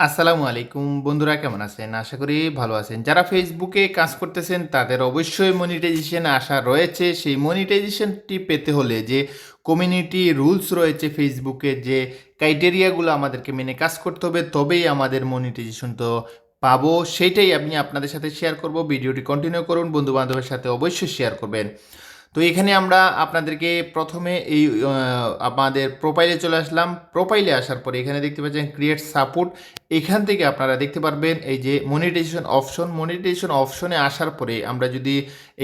আসসালামু আলাইকুম বন্ধুরা, কেমন আছেন? আশা করি ভালো আছেন। যারা ফেসবুকে কাজ করতেছেন, তাদের অবশ্যই মনিটাইজেশন আশা রয়েছে। সেই মনিটাইজেশনটি পেতে হলে যে কমিউনিটি রুলস রয়েছে ফেসবুকে যে ক্রাইটেরিয়াগুলো আমাদেরকে মেনে কাজ করতে হবে, তবেই আমাদের মনিটাইজেশন তো পাবো। সেইটাই আমি আপনাদের সাথে শেয়ার করব। ভিডিওটি কন্টিনিউ করুন বন্ধু বান্ধবের সাথে অবশ্যই শেয়ার করবেন। তো এখানে আমরা আপনাদেরকে প্রথমে এই আমাদের প্রোফাইলে চলে আসলাম। প্রোফাইলে আসার পরে এখানে দেখতে পাচ্ছেন ক্রিয়েট সাপোর্ট এখান থেকে আপনারা দেখতে পারবেন এই যে মনিটাইজেশন অপশন মনিটাইজেশন অপশনে আসার পরে আমরা যদি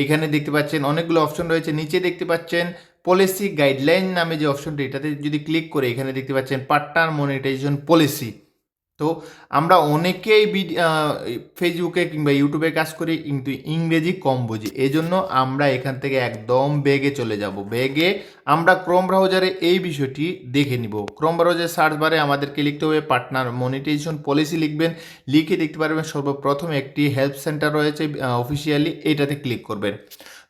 এখানে দেখতে পাচ্ছেন অনেকগুলো অপশন রয়েছে। নিচে দেখতে পাচ্ছেন পলিসি গাইডলাইন নামে যে অপশনটি এটাতে যদি ক্লিক করে এখানে দেখতে পাচ্ছেন পার্টনার মনিটাইজেশন পলিসি তো আমরা অনেকেই ফেসবুকে কিংবা ইউটিউবে কাজ করি, কিন্তু ইংরেজি কম বুঝি। এজন্য আমরা এখান থেকে একদম বেগে চলে যাব। বেগে আমরা ক্রোম ব্রাউজারে এই বিষয়টি দেখে নিব। ক্রোম ব্রাউজার সার্চ বারে আমাদেরকে লিখতে হবে পার্টনার মনিটাইজেশন পলিসি লিখবেন। লিখে দেখতে পারবেন সর্বপ্রথম একটি হেল্প সেন্টার রয়েছে অফিসিয়ালি এটাতে ক্লিক করবেন।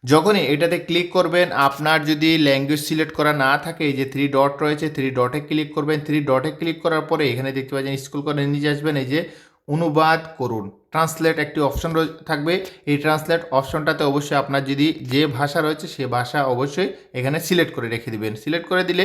যখনই এটাতে ক্লিক করবেন, আপনার যদি ল্যাঙ্গুয়েজ সিলেক্ট করা না থাকে, এই যে থ্রি ডট রয়েছে থ্রি ডটে ক্লিক করবেন। থ্রি ডটে ক্লিক করার পরে এখানে দেখতে পাচ্ছেন স্কুল করে নিচে আসবেন, এই যে অনুবাদ করুন। ট্রান্সলেট একটি অপশন থাকবে। এই ট্রান্সলেট অপশনটাতে অবশ্যই আপনার যদি যে ভাষা রয়েছে, সে ভাষা অবশ্যই এখানে সিলেক্ট করে রেখে দিবেন। সিলেক্ট করে দিলে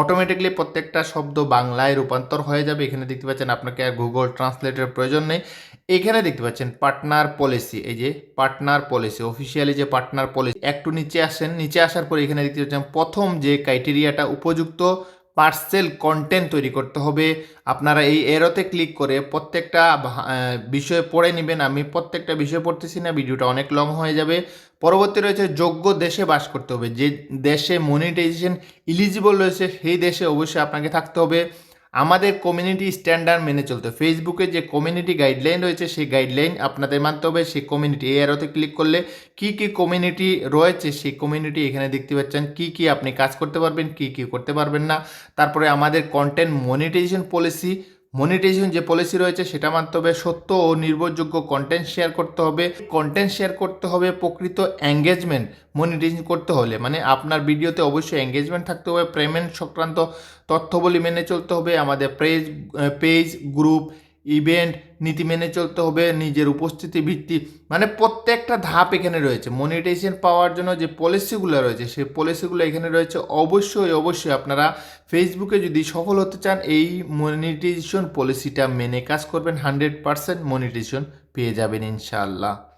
অটোমেটিকলি প্রত্যেকটা শব্দ বাংলায় রূপান্তর হয়ে যাবে। এখানে দেখতে পাচ্ছেন আপনাকে আর গুগল ট্রান্সলেটের প্রয়োজন নেই। এখানে দেখতে পাচ্ছেন পার্টনার পলিসি এই যে পার্টনার পলিসি অফিসিয়ালি যে পার্টনার পলিসি একটু নিচে আসেন, নিচে আসার পরে এখানে দেখতে পাচ্ছেন প্রথম যে ক্রাইটেরিয়াটা উপযুক্ত পার্সেল কন্টেন্ট তৈরি করতে হবে। আপনারা এই এরোতে ক্লিক করে প্রত্যেকটা বিষয় পড়ে নেবেন। আমি প্রত্যেকটা বিষয় পড়তেছি না, ভিডিওটা অনেক লং হয়ে যাবে। পরবর্তী রয়েছে যোগ্য দেশে বাস করতে হবে। যে দেশে মনিটাইজেশন ইলিজিবল রয়েছে, সেই দেশে অবশ্যই আপনাকে থাকতে হবে। আমাদের কমিউনিটি স্ট্যান্ডার্ড মেনে চলতে। ফেসবুকে যে কমিউনিটি গাইডলাইন রয়েছে, সেই গাইডলাইন আপনাদের মানতে হবে সেই কমিউনিটি এই আরোতে ক্লিক করলে কি কি কমিউনিটি রয়েছে, সেই কমিউনিটি এখানে দেখতে পাচ্ছেন কি কি আপনি কাজ করতে পারবেন, কি কি করতে পারবেন না। তারপরে আমাদের কন্টেন্ট মনিটাইজেশন পলিসি মনিটাইজেশন যে পলিসি রয়েছে সেটা মানতে হবে সত্য ও নির্ভরযোগ্য কন্টেন্ট শেয়ার করতে হবে। কন্টেন্ট শেয়ার করতে হবে প্রকৃত এঙ্গেজমেন্ট মনিটাইজেশন করতে হলে। মানে আপনার ভিডিওতে অবশ্যই এঙ্গেজমেন্ট থাকতে হবে পেমেন্ট সংক্রান্ত তথ্যবলী মেনে চলতে হবে। আমাদের পেজ পেজ গ্রুপ ইভেন্ট নীতি মেনে চলতে হবে, নিজের উপস্থিতি ভিত্তি মানে প্রত্যেকটা ধাপ এখানে রয়েছে। মনিটাইজেশন পাওয়ার জন্য যে পলিসিগুলো রয়েছে, সেই পলিসিগুলো এখানে রয়েছে। অবশ্যই অবশ্যই আপনারা ফেসবুকে যদি সফল হতে চান, এই মনিটাইজেশন পলিসিটা মেনে কাজ করবেন। হান্ড্রেড পারসেন্ট মনিটাইজেশন পেয়ে যাবেন ইনশাআল্লাহ।